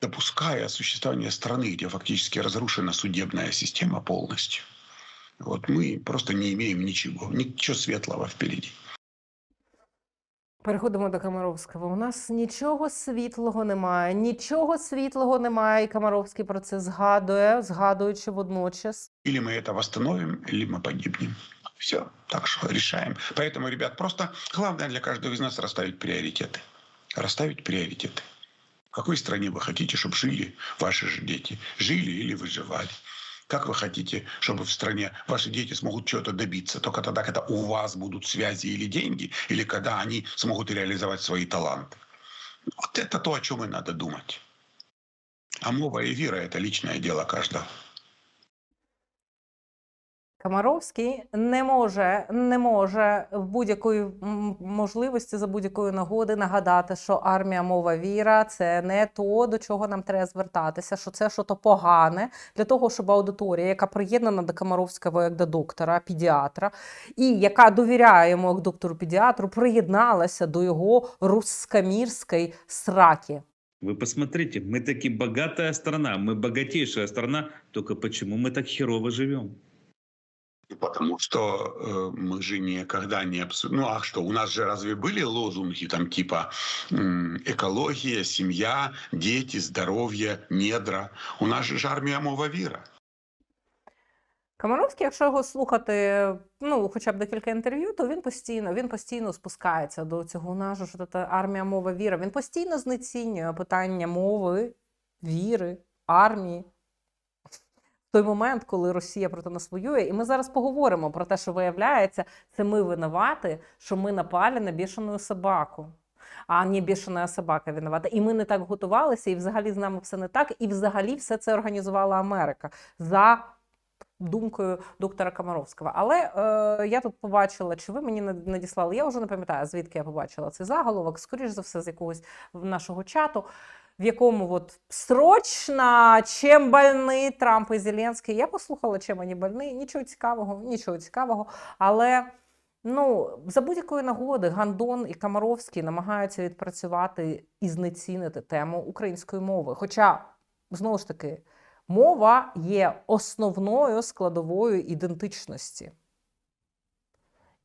допуская существование страны, где фактически разрушена судебная система полностью, вот мы просто не имеем ничего, ничего светлого впереди. Переходимо до Камаровського. У нас нічого світлого немає, нічого світлого немає. І Камаровський про це згадує, згадуючи водночас. Или мы это восстановим, или мы погибнем. Все, так что решаем. Поэтому, ребят, просто главное для каждого из нас расставить приоритеты. Расставить приоритеты. Какой стране вы хотите, чтобы жили ваши же дети? Жили или выживали? Как вы хотите, чтобы в стране ваши дети смогут чего-то добиться? Только тогда, когда у вас будут связи или деньги, или когда они смогут реализовать свои таланты. Вот это то, о чем и надо думать. А мова и вера – это личное дело каждого. Камаровський не може, не може в будь-якої м, можливості за будь-якої нагоди нагадати, що армія мова віра це не то, до чого нам треба звертатися, що це що то погане для того, щоб аудиторія, яка приєднана до Камаровського як до доктора, педіатра, і яка довіряє йому як доктору педіатру, приєдналася до його рускомірської сраки. Вы посмотрите, мы таки богатая страна, мы богатейшая страна, только почему мы так херово живем? Потому что э, мы же никогда не обсуждаем. Ну а что, у нас же разве были лозунги там типа м, экология, семья, дети, здоровье, недра? У нас же ж армия мова віра. Камаровський, якщо його слухати, ну хоча б декілька інтерв'ю, то він постійно він постійно спускається до цього нашого, що це армія мова віра. Він постійно знецінює питання мови, віри, армії. Той момент, коли Росія проти нас воює, і ми зараз поговоримо про те, що виявляється, це ми винувати, що ми напали на бішену собаку. А не бішена собака винувата. І ми не так готувалися, і взагалі з нами все не так, і взагалі все це організувала Америка за думкою доктора Комаровського. Але е, я тут побачила, чи ви мені над- надіслали, я вже не пам'ятаю, звідки я побачила цей заголовок, скоріш за все, з якогось нашого чату, в якому от срочно, чим больні Трамп і Зеленський. Я послухала, чим вони больні, нічого цікавого, нічого цікавого. Але ну, за будь-якої нагоди Гандон і Комаровський намагаються відпрацювати і знецінити тему української мови. Хоча, знову ж таки, Мова є основною складовою ідентичності.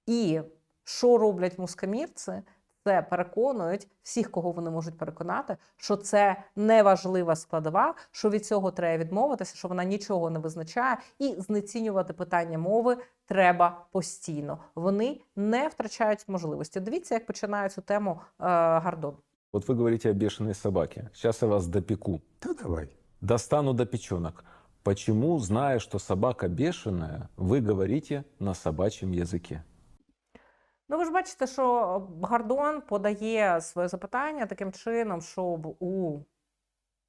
І що роблять мускамірці? Це переконують всіх, кого вони можуть переконати, що це неважлива складова, що від цього треба відмовитися, що вона нічого не визначає, і знецінювати питання мови треба постійно. Вони не втрачають можливості. Дивіться, як починає цю тему е, Гардон. Вот вы говорите о бешеной собаке. Сейчас я вас допеку. Да давай. Достану до печенок. Почему, зная, что собака бешеная, вы говорите на собачьем языке? Ну, ви ж бачите, що Гордон подає своє запитання таким чином, щоб у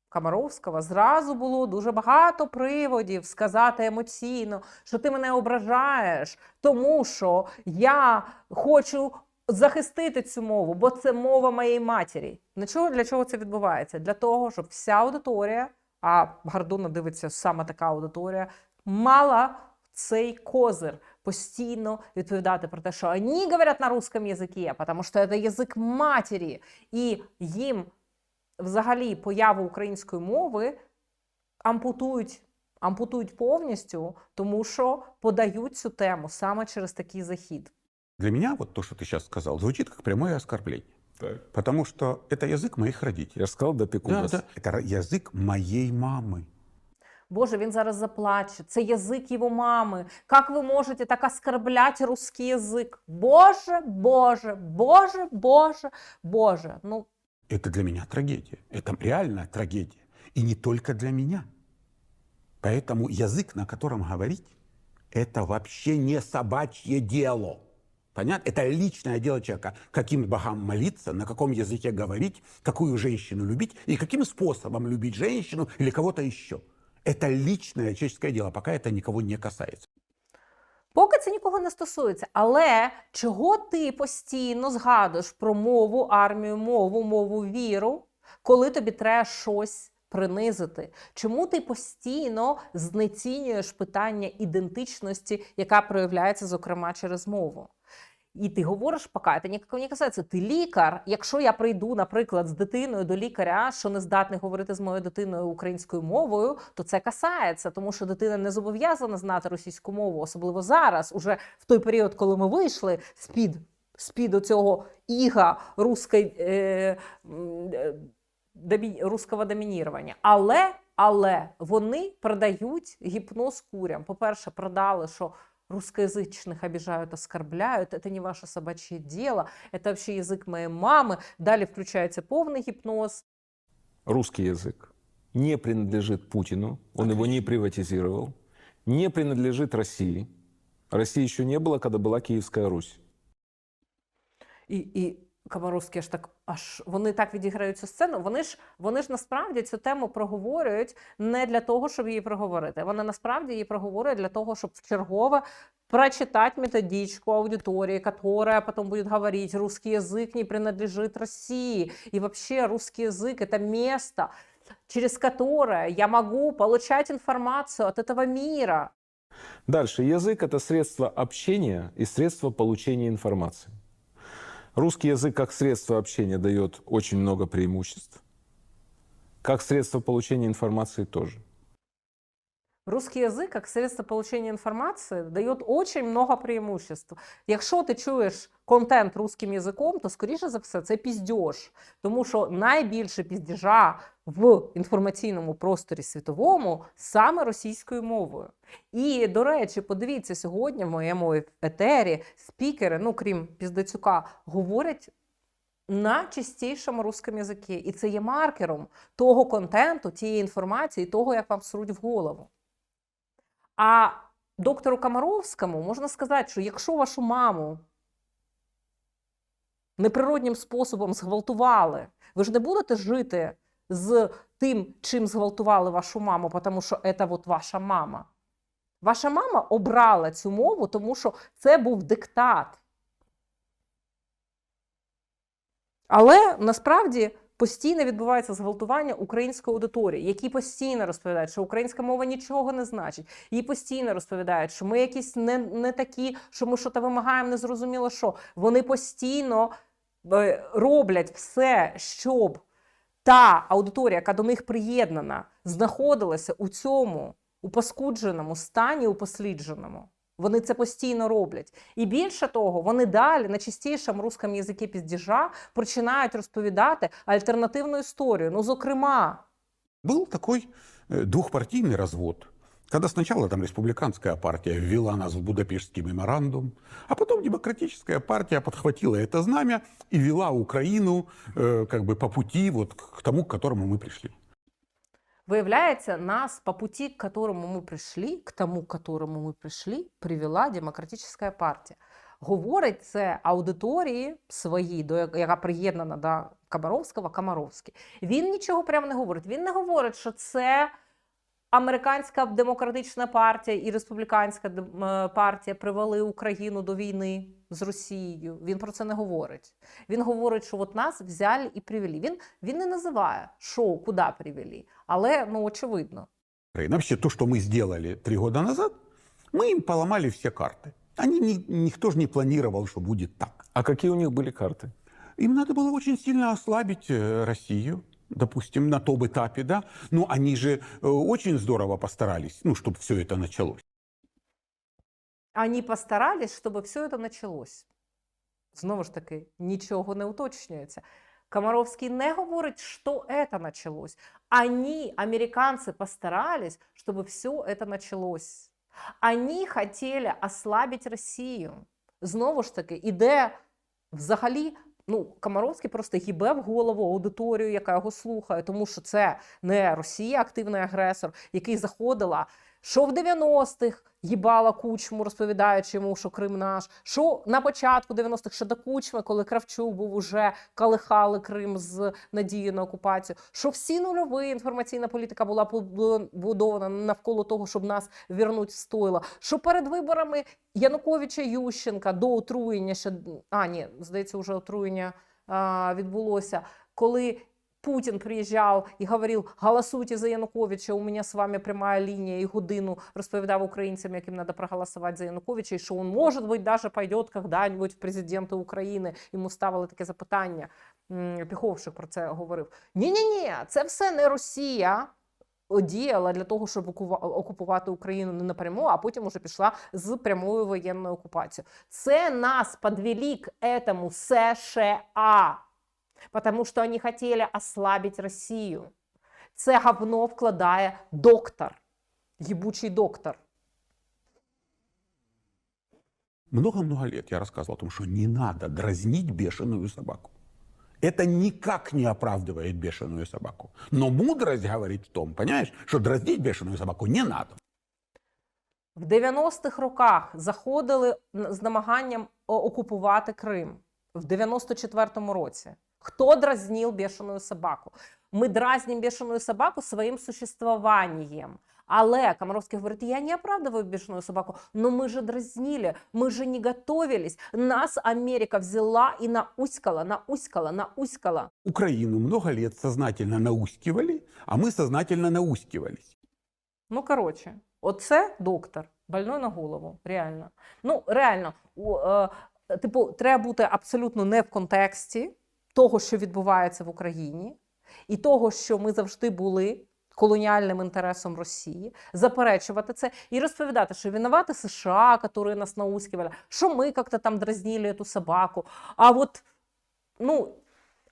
Камаровського зразу було дуже багато приводів сказати емоційно, що ти мене ображаєш, тому що я хочу захистити цю мову, бо це мова моєї матері. Для чого це відбувається? Для того, щоб вся аудиторія, а Гордона дивиться саме така аудиторія, мала цей козир постійно відповідати про те, що вони говорять на русском язикі, тому що це язик матері, і їм взагалі появу української мови ампутують, ампутують повністю, тому що подають цю тему саме через такий захід. Для меня вот то, что ты сейчас сказал, звучит как прямое оскорбление. Потому что это язык моих родителей. Я же сказал, допеку Да, вас. да. Это ра- язык моей мамы. Боже, він зараз заплаче. Це язик його мами. Як ви можете так оскорбляти русский язик? Боже, Боже, Боже, Боже, Боже. Ну, Это для меня трагедия. Это реальная трагедия. И не только для меня. Поэтому язык, на котором говорить, это вообще не собачье дело. Понятно? Это личное дело человека. Каким богам молиться, на каком языке говорить, какую женщину любить и каким способом любить женщину или кого-то еще. Это личное человеческое дело, пока это никого не касается. Поки це нікого не стосується. Але чого ти постійно згадуєш про мову, армію, мову, мову, віру, коли тобі треба щось принизити? Чому ти постійно знецінюєш питання ідентичності, яка проявляється, зокрема, через мову? І ти говориш, поки це не касається. Ти лікар. Якщо я прийду, наприклад, з дитиною до лікаря, що не здатний говорити з моєю дитиною українською мовою, то це касається, тому що дитина не зобов'язана знати російську мову, особливо зараз, уже в той період, коли ми вийшли з-під з-під оцього іга руської, е, руського домінірування. Але, але вони продають гіпноз курям. По-перше, продали, що русскоязычных обижают, оскорбляют, это не ваше собачье дело, это вообще язык моей мамы. Далее включается полный гипноз. Русский язык не принадлежит Путину, он его не приватизировал, не принадлежит России. России еще не было, когда была Киевская Русь. І, і Комаровський аж так аж вони так відіграють цю сцену. Вони ж вони ж насправді цю тему проговорюють не для того, щоб її проговорити. Вони насправді її проговорюють для того, щоб вчергове прочитать методичку аудитории, которая потом будет говорить, русский язык не принадлежит России. И вообще русский язык — это место, через которое я могу получать информацию от этого мира. Дальше. Язык – это средство общения и средство получения информации. Русский язык как средство общения дает очень много преимуществ. Как средство получения информации тоже. Русский язик, як средство получения інформації, дає дуже много преимуществ. Якщо ти чуєш контент русським язиком, то скоріше за все це піздьош. Тому що найбільше піздіжа в інформаційному просторі світовому саме російською мовою. І, до речі, подивіться, сьогодні в моєму етері спікери, ну крім Піздацюка, говорять на чистішому русскому язикі. І це є маркером того контенту, тієї інформації, того, як вам сруть в голову. А доктору Комаровському можна сказати, що якщо вашу маму неприроднім способом зґвалтували, ви ж не будете жити з тим, чим зґвалтували вашу маму, тому що це от ваша мама. Ваша мама обрала цю мову, тому що це був диктат. Але насправді постійно відбувається зґвалтування української аудиторії, які постійно розповідають, що українська мова нічого не значить. Їй постійно розповідають, що ми якісь не, не такі, що ми щось вимагаємо, не зрозуміло що. Вони постійно е, роблять все, щоб та аудиторія, яка до них приєднана, знаходилася у цьому упаскудженому стані, упослідженому. Вони це постійно роблять. І більше того, вони далі на чистішому русскому язикі піздіжа починають розповідати альтернативну історію. Ну, зокрема, Был такой э, двухпартийный развод, когда сначала там республиканская партия ввела нас в Будапештский меморандум, а потом демократическая партия подхватила это знамя и вела Украину э, как бы по пути вот к тому, к которому мы пришли. Виявляється, нас по пути, к которому ми прийшли, к тому, к которому ми прийшли, привела демократична партія. Говорить це аудиторії своїй, до яка приєднана до Кабаровського, Комаровський. Він нічого прямо не говорить. Він не говорить, що це американська демократична партія і республіканська дем- е, партія привели Україну до війни з Росією. Він про це не говорить. Він говорить, що от нас взяли і привели. Він, він не називає, що, куди привели, але ну очевидно. И вообще то, что мы сделали три года назад, мы им поломали все карты. Они ни- никто же не планировал, что будет так. А какие у них были карты? Им надо было очень сильно ослабить э, Россию, допустим, на том этапе, да. Но они же э, очень здорово постарались, ну, чтобы все это началось. Они постарались, щоб все це почалось. Знову ж таки, нічого не уточнюється. Комаровський не говорить, що це началось. Они, американцы, постарались, чтобы все это началось. Они хотели ослабить Росію. Знову ж таки, іде взагалі. Ну, Комаровський просто гібе в голову аудиторію, яка його слухає, тому що це не Росія, активний агресор, який заходила, що в 90-х їбала кучму, розповідаючи йому, що Крим наш, що на початку 90-х, ще до кучми, коли Кравчук був уже калихали Крим з надією на окупацію, що всі нульові інформаційна політика була побудована навколо того, щоб нас вернуть в стойло, що перед виборами Януковича Ющенка до отруєння ще а ні, здається, вже отруєння а, відбулося, коли Путін приїжджав і говорив: голосуйте за Януковича, у мене з вами пряма лінія, і годину розповідав українцям, яким треба проголосувати за Януковича, і що він, може бути, даже пойде когда-нибудь в президенти України. Йому ставили таке запитання. Піховшик про це говорив. Ні-ні-ні, це все не Росія діяла для того, щоб окупувати Україну не напряму, а потім уже пішла з прямою воєнною окупацією. Це нас подвели к этому США, потому что они хотели ослабить Росію. Це говно вкладає доктор, єбучий доктор. Много-много лет я рассказывал о том, что не надо дразнить бешеную собаку. Это никак не оправдывает бешеную собаку. Но мудрость говорит в том, понимаешь, что дразнить бешеную собаку не надо. В 90-х роках заходили н- з намаганням о- окупувати Крим в 94-му році. Хто дразнил бешеную собаку? Ми дразним бешеную собаку своїм существованием. Але Комаровський говорить, я не оправдываю бешеную собаку, но мы же дразнили, мы же не готовились. Нас Америка взяла и науськала, науськала, науськала. Украину много лет сознательно наускивали, а мы сознательно наускивались. Ну, коротше, оце доктор, больной на голову, реально. Ну, реально, у, е, типу, треба бути абсолютно не в контексті того, що відбувається в Україні, і того, що ми завжди були колоніальним інтересом Росії, заперечувати це і розповідати, що винувати США, які нас наускивали, що ми як-то там дразнили эту собаку. А от, ну,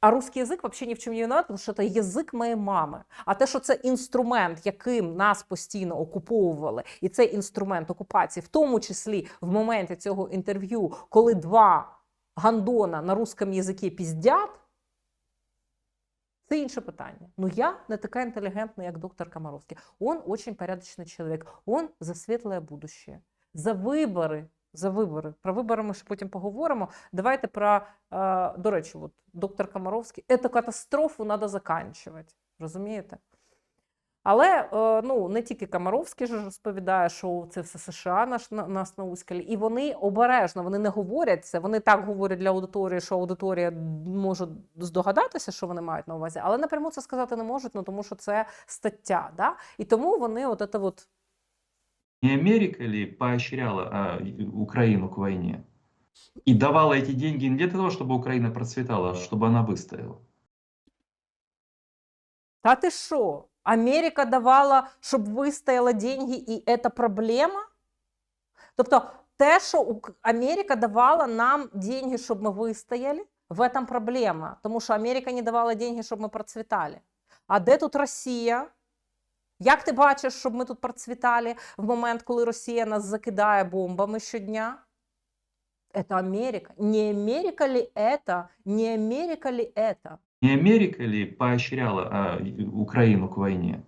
а русский язик взагалі ні в чому не виноват, тому що це язик моєї мами. А те, що це інструмент, яким нас постійно окуповували, і цей інструмент окупації, в тому числі в моменті цього інтерв'ю, коли два гандона на русском язикі піздять, це інше питання. Ну я не така інтелігентна, як доктор Комаровський. Он очень порядочний чоловік. Он за світле будущее. За вибори. За вибори. Про вибори ми ще потім поговоримо. Давайте про, е, до речі, от, доктор Комаровський. Эту катастрофу треба заканчувати. Розумієте? Але е, ну, не тільки Комаровський ж розповідає, що це все США наш, на- нас науськали, і вони обережно, вони не говорять це. Вони так говорять для аудиторії, що аудиторія може здогадатися, що вони мають на увазі, але напряму це сказати не можуть, ну тому що це стаття. Да? І тому вони от це от Не Америка ли поощряла а, и- Украину к войне? И давала эти деньги не для того, чтобы Украина процветала, а чтобы она выстояла. Та ти що? Америка давала, щоб вистояли деньги, і це проблема? Тобто, те, що Ук- Америка давала нам деньги, щоб ми вистояли, в этом проблема. Тому що Америка не давала деньги, щоб ми процвітали. А де тут Росія? Як ти бачиш, щоб ми тут процвітали в момент, коли Росія нас закидає бомбами щодня? Это Америка. Не Америка ли это? Не Америка ли это? Не Америка ли поощряла а, и- Украину к войне?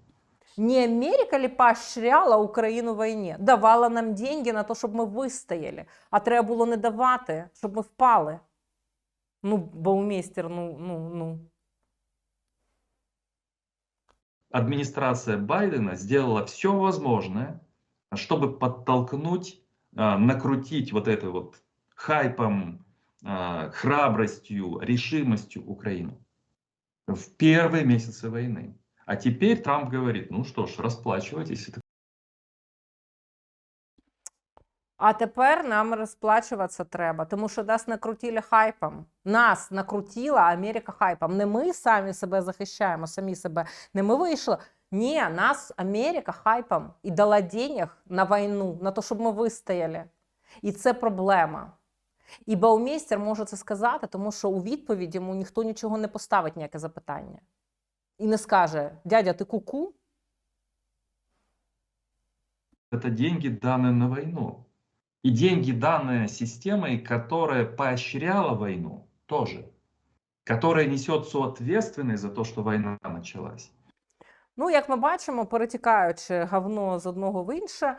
Не Америка ли поощряла Україну в війні? Давала нам деньги на те, щоб ми вистояли. А треба було не давати, щоб ми впали. Ну, Баумейстер, ну, ну, ну. Администрация Байдена сделала все возможное, чтобы подтолкнуть, а, накрутить вот это вот хайпом, а, храбростью, решимостью Украину в первые месяцы войны. А теперь Трамп говорит, ну что ж, расплачивайтесь. Это А тепер нам розплачуватися треба, тому що нас накрутили хайпом. Нас накрутила Америка хайпом. Не ми самі себе захищаємо, самі себе. Не ми вийшли. Ні, нас Америка хайпом і дала денег на війну, на те, щоб ми вистояли. І це проблема. І Баумейстер може це сказати, тому що у відповідь йому ніхто нічого не поставить, ніяке запитання. І не скаже: дядя, ти куку? это деньги, данные на войну. И деньги, данные системой, которая поощряла войну, тоже. Которая несет соответственность за то, что война началась. Ну, як ми бачимо, перетікаючи говно з одного в інше.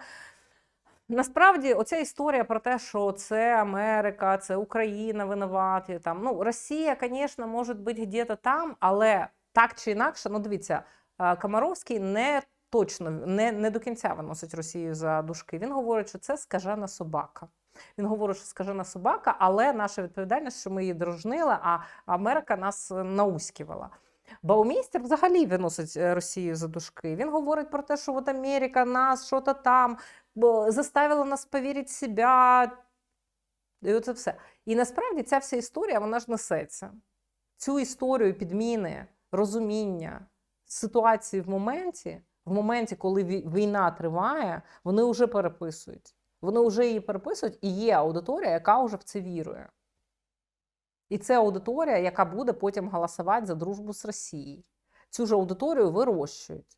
Насправді, оця історія про те, що це Америка, це Україна винуваті. Там ну Росія, звісно, може бути где-то там, але так чи інакше, ну дивіться, е, Комаровський не точно не, не до кінця виносить Росію за дужки. Він говорить, що це скажена собака. Він говорить, що скажена собака, але наша відповідальність, що ми її дружнили, а Америка нас е, Баумейстер взагалі виносить е, Росію за дужки. Він говорить про те, що от Америка нас, що то там, заставила нас повірити в себе. І оце все. І насправді ця вся історія вона ж несеться. Цю історію підміни, розуміння ситуації в моменті, в моменті, коли війна триває, вони вже переписують. Вони вже її переписують, і є аудиторія, яка вже в це вірує. І це аудиторія, яка буде потім голосувати за дружбу з Росією. Цю ж аудиторію вирощують.